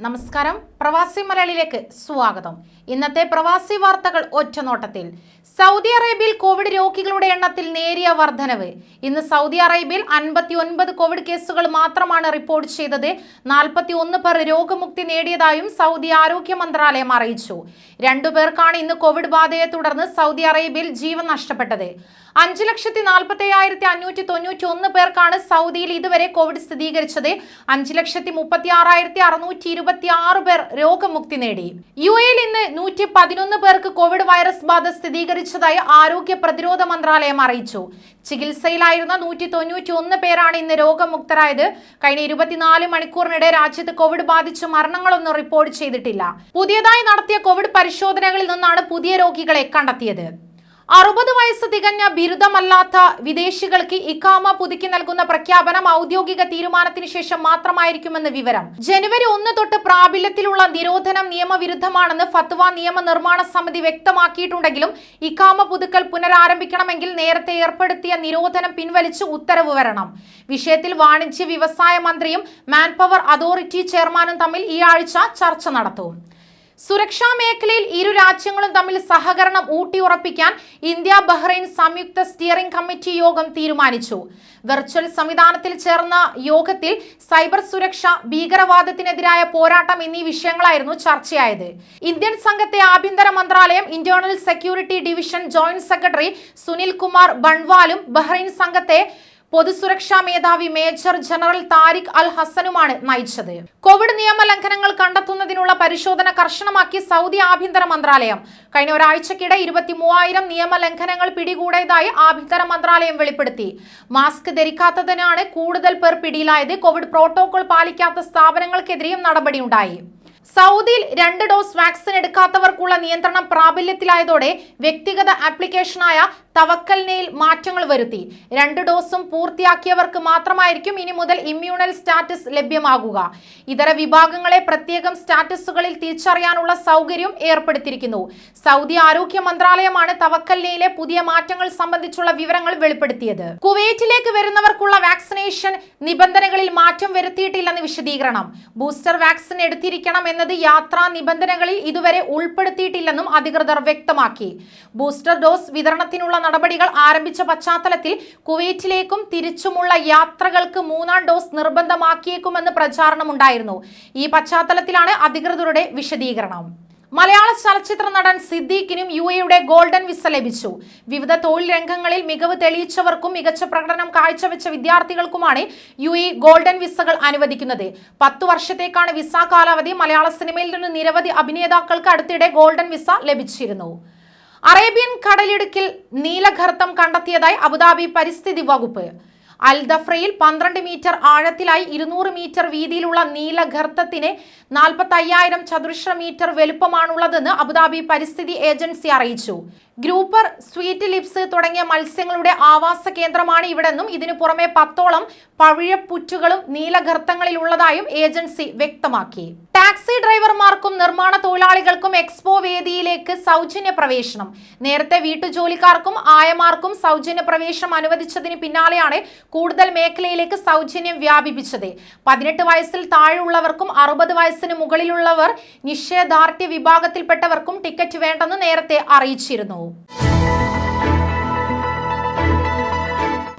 നമസ്കാരം. പ്രവാസി മലയാളിയിലേക്ക് സ്വാഗതം. ഇന്നത്തെ പ്രവാസി വാർത്തകൾ ഒറ്റനോട്ടത്തിൽ. സൗദി അറേബ്യയിൽ കോവിഡ് രോഗികളുടെ എണ്ണത്തിൽ നേരിയ വർധനവ്. ഇന്ന് സൗദി അറേബ്യയിൽ അൻപത്തി ഒൻപത് കോവിഡ് കേസുകൾ മാത്രമാണ് റിപ്പോർട്ട് ചെയ്തത്. നാൽപ്പത്തി ഒന്ന് പേർ രോഗമുക്തി നേടിയതായും സൗദി ആരോഗ്യ മന്ത്രാലയം അറിയിച്ചു. രണ്ടു പേർക്കാണ് ഇന്ന് കോവിഡ് ബാധയെ തുടർന്ന് സൗദി അറേബ്യയിൽ ജീവൻ നഷ്ടപ്പെട്ടത്. അഞ്ച് ലക്ഷത്തി നാൽപ്പത്തി അയ്യായിരത്തി അഞ്ഞൂറ്റി തൊണ്ണൂറ്റി ഒന്ന് പേർക്കാണ് സൗദിയിൽ ഇതുവരെ കോവിഡ് സ്ഥിരീകരിച്ചത്. അഞ്ച് ലക്ഷത്തി മുപ്പത്തി ആറായിരത്തി അറുന്നൂറ്റി ഇരുപത്തി ആറ് പേർ രോഗമുക്തി നേടി. യു എയിൽ ഇന്ന് നൂറ്റി പതിനൊന്ന് പേർക്ക് കോവിഡ് വൈറസ് ബാധ സ്ഥിരീകരിച്ചതായി ആരോഗ്യ പ്രതിരോധ മന്ത്രാലയം അറിയിച്ചു. ചികിത്സയിലായിരുന്ന നൂറ്റി തൊണ്ണൂറ്റി ഒന്ന് പേരാണ് ഇന്ന് രോഗമുക്തരായത്. കഴിഞ്ഞ ഇരുപത്തിനാല് മണിക്കൂറിനിടെ രാജ്യത്ത് കോവിഡ് ബാധിച്ച് മരണങ്ങളൊന്നും റിപ്പോർട്ട് ചെയ്തിട്ടില്ല. പുതിയതായി നടത്തിയ കോവിഡ് പരിശോധനകളിൽ നിന്നാണ് പുതിയ രോഗികളെ കണ്ടെത്തിയത്. അറുപത് വയസ്സ് തികഞ്ഞ ബിരുദമല്ലാത്ത വിദേശികൾക്ക് ഇക്കാമ പുതുക്കി നൽകുന്ന പ്രഖ്യാപനം ഔദ്യോഗിക തീരുമാനത്തിന് ശേഷം മാത്രമായിരിക്കുമെന്ന് വിവരം. ജനുവരി ഒന്ന് തൊട്ട് പ്രാബല്യത്തിലുള്ള നിരോധനം നിയമവിരുദ്ധമാണെന്ന് ഫത്വ നിയമനിർമ്മാണ സമിതി വ്യക്തമാക്കിയിട്ടുണ്ടെങ്കിലും ഇക്കാമ പുതുക്കൽ പുനരാരംഭിക്കണമെങ്കിൽ നേരത്തെ ഏർപ്പെടുത്തിയ നിരോധനം പിൻവലിച്ച് ഉത്തരവ് വരണം. വിഷയത്തിൽ വാണിജ്യ വ്യവസായ മന്ത്രിയും മാൻപവർ അതോറിറ്റി ചെയർമാനും തമ്മിൽ ഈ ആഴ്ച ചർച്ച നടത്തും. സുരക്ഷാ മേഖലയിൽ ഇരു രാജ്യങ്ങളും തമ്മിൽ സഹകരണം ഊട്ടിയുറപ്പിക്കാൻ ഇന്ത്യ ബഹ്റൈൻ സംയുക്ത സ്റ്റിയറിംഗ് കമ്മിറ്റി യോഗം തീരുമാനിച്ചു. വെർച്വൽ സംവിധാനത്തിൽ ചേർന്ന യോഗത്തിൽ സൈബർ സുരക്ഷ ഭീകരവാദത്തിനെതിരായ പോരാട്ടം എന്നീ വിഷയങ്ങളായിരുന്നു ചർച്ചയായത്. ഇന്ത്യൻ സംഘത്തെ ആഭ്യന്തര മന്ത്രാലയം internal security division joint secretary Sunil Kumar ബൺവാലും Bahrain സംഘത്തെ പൊതുസുരക്ഷാ മേധാവി മേജർ ജനറൽ താരിഖ് അൽ ഹസനുമാണ് നയിച്ചത്. കോവിഡ് നിയമലംഘനങ്ങൾ കണ്ടെത്തുന്നതിനുള്ള പരിശോധന കർശനമാക്കി സൗദി ആഭ്യന്തര മന്ത്രാലയം. കഴിഞ്ഞ ഒരാഴ്ചക്കിടെ ഇരുപത്തി മൂവായിരം നിയമലംഘനങ്ങൾ പിടികൂടിയതായി ആഭ്യന്തര മന്ത്രാലയം വെളിപ്പെടുത്തി. മാസ്ക് ധരിക്കാത്തതിനാണ് കൂടുതൽ പേർ പിടിയിലായത്. കോവിഡ് പ്രോട്ടോകോൾ പാലിക്കാത്ത സ്ഥാപനങ്ങൾക്കെതിരെയും നടപടിയുണ്ടായി. സൗദിയിൽ രണ്ട് ഡോസ് വാക്സിൻ എടുക്കാത്തവർക്കുള്ള നിയന്ത്രണം പ്രാബല്യത്തിലായതോടെ വ്യക്തിഗത ആപ്ലിക്കേഷനായ തവക്കൽനയിൽ മാറ്റങ്ങൾ വരുത്തി. രണ്ട് ഡോസും പൂർത്തിയാക്കിയവർക്ക് മാത്രമായിരിക്കും ഇനി മുതൽ ഇമ്മ്യൂണൽ സ്റ്റാറ്റസ് ലഭ്യമാകുക. ഇതര വിഭാഗങ്ങളെ പ്രത്യേകം സ്റ്റാറ്റസുകളിൽ തിരിച്ചറിയാനുള്ള സൗകര്യം ഏർപ്പെടുത്തിയിരിക്കുന്നു. സൗദി ആരോഗ്യ മന്ത്രാലയമാണ് തവക്കൽനയിലെ പുതിയ മാറ്റങ്ങൾ സംബന്ധിച്ചുള്ള വിവരങ്ങൾ വെളിപ്പെടുത്തിയത്. കുവൈറ്റിലേക്ക് വരുന്നവർക്കുള്ള വാക്സിനേഷൻ നിബന്ധനകളിൽ മാറ്റം വരുത്തിയിട്ടില്ലെന്ന് വിശദീകരണം. ബൂസ്റ്റർ വാക്സിൻ എടുത്തിരിക്കണം എന്നത് യാത്രാ നിബന്ധനകളിൽ ഇതുവരെ ഉൾപ്പെടുത്തിയിട്ടില്ലെന്നും അധികൃതർ വ്യക്തമാക്കി. ബൂസ്റ്റർ ഡോസ് വിതരണത്തിനുള്ള നടപടികൾ ആരംഭിച്ച പശ്ചാത്തലത്തിൽ കുവൈറ്റിലേക്കും തിരിച്ചുമുള്ള യാത്രകൾക്ക് മൂന്നാം ഡോസ് നിർബന്ധമാക്കിയേക്കുമെന്ന് പ്രചാരണമുണ്ടായിരുന്നു. ഈ പശ്ചാത്തലത്തിലാണ് അധികൃതരുടെ വിശദീകരണം. മലയാള ചലച്ചിത്ര നടൻ സിദ്ദീഖിനും യു എയുടെ ഗോൾഡൻ വിസ ലഭിച്ചു. വിവിധ തൊഴിൽ രംഗങ്ങളിൽ മികവ് തെളിയിച്ചവർക്കും മികച്ച പ്രകടനം കാഴ്ചവെച്ച വിദ്യാർത്ഥികൾക്കുമാണ് യു എ ഗോൾഡൻ വിസകൾ അനുവദിക്കുന്നത്. പത്തു വർഷത്തേക്കാണ് വിസ കാലാവധി. മലയാള സിനിമയിൽ നിന്ന് നിരവധി അഭിനേതാക്കൾക്ക് അടുത്തിടെ ഗോൾഡൻ വിസ ലഭിച്ചിരുന്നു. അറേബ്യൻ കടലിടുക്കിൽ നീലഗർത്തം കണ്ടെത്തിയതായി അബുദാബി പരിസ്ഥിതി വകുപ്പ്. അൽദഫ്രയിൽ പന്ത്രണ്ട് മീറ്റർ ആഴത്തിലായി ഇരുന്നൂറ് മീറ്റർ വീതിയിലുള്ള നീലഗർത്തത്തിന് നാൽപ്പത്തി അയ്യായിരം ചതുരശ്ര മീറ്റർ വലുപ്പമാണുള്ളതെന്ന് അബുദാബി പരിസ്ഥിതി ഏജൻസി അറിയിച്ചു. ഗ്രൂപ്പർ സ്വീറ്റ് ലിപ്സ് തുടങ്ങിയ മത്സ്യങ്ങളുടെ ആവാസ കേന്ദ്രമാണ് ഇവിടെന്നും ഇതിനു പുറമെ പത്തോളം പവിഴപ്പുറ്റുകളും നീലഗർത്തങ്ങളിലുള്ളതായും ഏജൻസി വ്യക്തമാക്കി. ടാക്സി ഡ്രൈവർമാർക്കും നിർമ്മാണ തൊഴിലാളികൾക്കും എക്സ്പോ വേദിയിലേക്ക് സൗജന്യ പ്രവേശനം. നേരത്തെ വീട്ടുജോലിക്കാർക്കും ആയമാർക്കും സൗജന്യ പ്രവേശനം അനുവദിച്ചതിന് പിന്നാലെയാണ് കൂടുതൽ മേഖലയിലേക്ക് സൗജന്യം വ്യാപിപ്പിച്ചത്. പതിനെട്ട് വയസ്സിൽ താഴെയുള്ളവർക്കും അറുപത് വയസ്സിന് മുകളിലുള്ളവർ നിഷേധാർഢ്യ വിഭാഗത്തിൽപ്പെട്ടവർക്കും ടിക്കറ്റ് വേണ്ടെന്ന് നേരത്തെ അറിയിച്ചിരുന്നു.